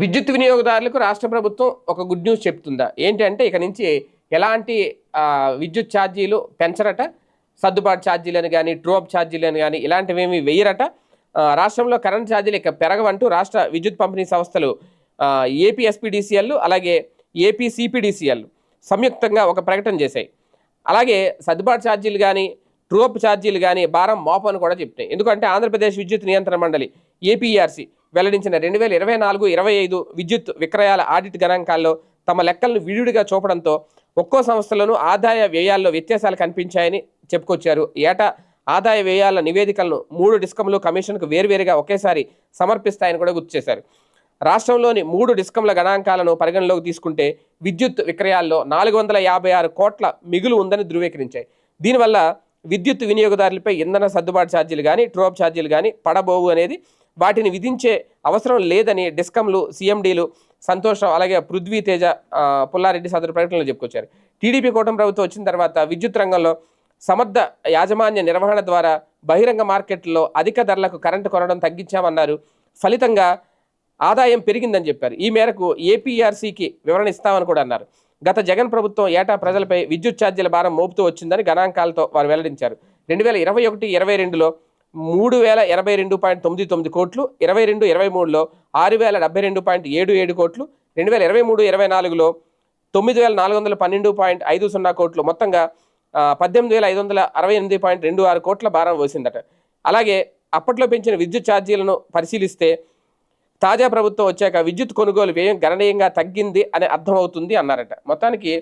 విద్యుత్ వినియోగదారులకు రాష్ట్ర ప్రభుత్వం ఒక గుడ్ న్యూస్ చెప్తుందా? ఏంటంటే ఇక నుంచి ఎలాంటి విద్యుత్ ఛార్జీలు పెంచరట? సర్దుబాటు ఛార్జీలను కానీ ట్రోప్ ఛార్జీలను కానీ ఇలాంటివేమీ వెయ్యరట రాష్ట్రంలో కరెంట్ ఛార్జీలు ఇక పెరగవంటూ రాష్ట్ర విద్యుత్ పంపిణీ సంస్థలు ఏపీ ఎస్పీడీసీఎల్ అలాగే ఏపీ సిపిడిసిఎల్ సంయుక్తంగా ఒక ప్రకటన చేశాయి. అలాగే సర్దుబాటు ఛార్జీలు కానీ ట్రోప్ ఛార్జీలు కానీ భారం మోపని కూడా చెప్తాయి ఎందుకంటే ఆంధ్రప్రదేశ్ విద్యుత్ నియంత్రణ మండలి ఏపీఆర్సీ వెల్లడించిన రెండు వేల ఇరవై నాలుగు ఇరవై ఐదు విద్యుత్ విక్రయాల ఆడిట్ గణాంకాల్లో తమ లెక్కలను విడివిడిగా చూపడంతో ఒక్కో సంస్థలోనూ ఆదాయ వ్యయాల్లో వ్యత్యాసాలు కనిపించాయని చెప్పుకొచ్చారు. ఏటా ఆదాయ వ్యయాల నివేదికలను మూడు డిస్కంలు కమిషన్కు వేర్వేరుగా ఒకేసారి సమర్పిస్తాయని కూడా గుర్తు చేశారు. రాష్ట్రంలోని మూడు డిస్కంల గణాంకాలను పరిగణలోకి తీసుకుంటే విద్యుత్ విక్రయాల్లో నాలుగు వందల యాభై ఆరు కోట్ల మిగులు ఉందని ధృవీకరించాయి. దీనివల్ల విద్యుత్ వినియోగదారులపై ఇంధన సర్దుబాటు ఛార్జీలు కానీ ట్రోప్ ఛార్జీలు కానీ పడబోవు అనేది వాటిని విధించే అవసరం లేదని డిస్కంలు సీఎండీలు సంతోషం అలాగే పృథ్వీ తేజ పుల్లారెడ్డి సదరు ప్రకటనలో చెప్పుకొచ్చారు. టీడీపీ కూటమి ప్రభుత్వం వచ్చిన తర్వాత విద్యుత్ రంగంలో సమర్థ యాజమాన్య నిర్వహణ ద్వారా బహిరంగ మార్కెట్లో అధిక ధరలకు కరెంటు కొనడం తగ్గించామన్నారు. ఫలితంగా ఆదాయం పెరిగిందని చెప్పారు. ఈ మేరకు ఏపీఆర్సీకి వివరణ ఇస్తామని కూడా అన్నారు. గత జగన్ ప్రభుత్వం ఏటా ప్రజలపై విద్యుత్ ఛార్జీల భారం మోపుతూ వచ్చిందని గణాంకాలతో వారు వెల్లడించారు. రెండు వేల ఇరవై ఒకటి ఇరవై రెండులో మూడు వేల ఎనభై రెండు పాయింట్ తొమ్మిది తొమ్మిది కోట్లు ఇరవై రెండు ఇరవై మూడులో ఆరు వేల డెబ్బై రెండు పాయింట్ ఏడు ఏడు కోట్లు రెండు వేల ఇరవై మూడు ఇరవై నాలుగులో తొమ్మిది వేల నాలుగు వందల పన్నెండు పాయింట్ ఐదు సున్నా కోట్లు. మొత్తంగా పద్దెనిమిది వేల ఐదు వందల అరవై ఎనిమిది పాయింట్ రెండు ఆరు కోట్ల భారం వేసిందట అలాగే అప్పట్లో పెంచిన విద్యుత్ ఛార్జీలను పరిశీలిస్తే తాజా ప్రభుత్వం వచ్చాక విద్యుత్ కొనుగోలు వ్యయం గణనీయంగా తగ్గింది అని అర్థమవుతుంది అన్నారట. మొత్తానికి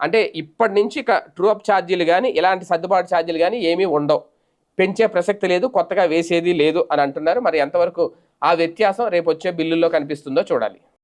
అంటే ఇప్పటి నుంచి ఇక ట్రూఅప్ ఛార్జీలు కానీ ఇలాంటి సర్దుబాటు ఛార్జీలు కానీ ఏమీ ఉండవు. పెంచే ప్రసక్తి లేదు కొత్తగా వేసేది లేదు అని అంటున్నారు. మరి ఎంతవరకు ఆ వ్యత్యాసం రేపు వచ్చే బిల్లుల్లో కనిపిస్తుందో చూడాలి.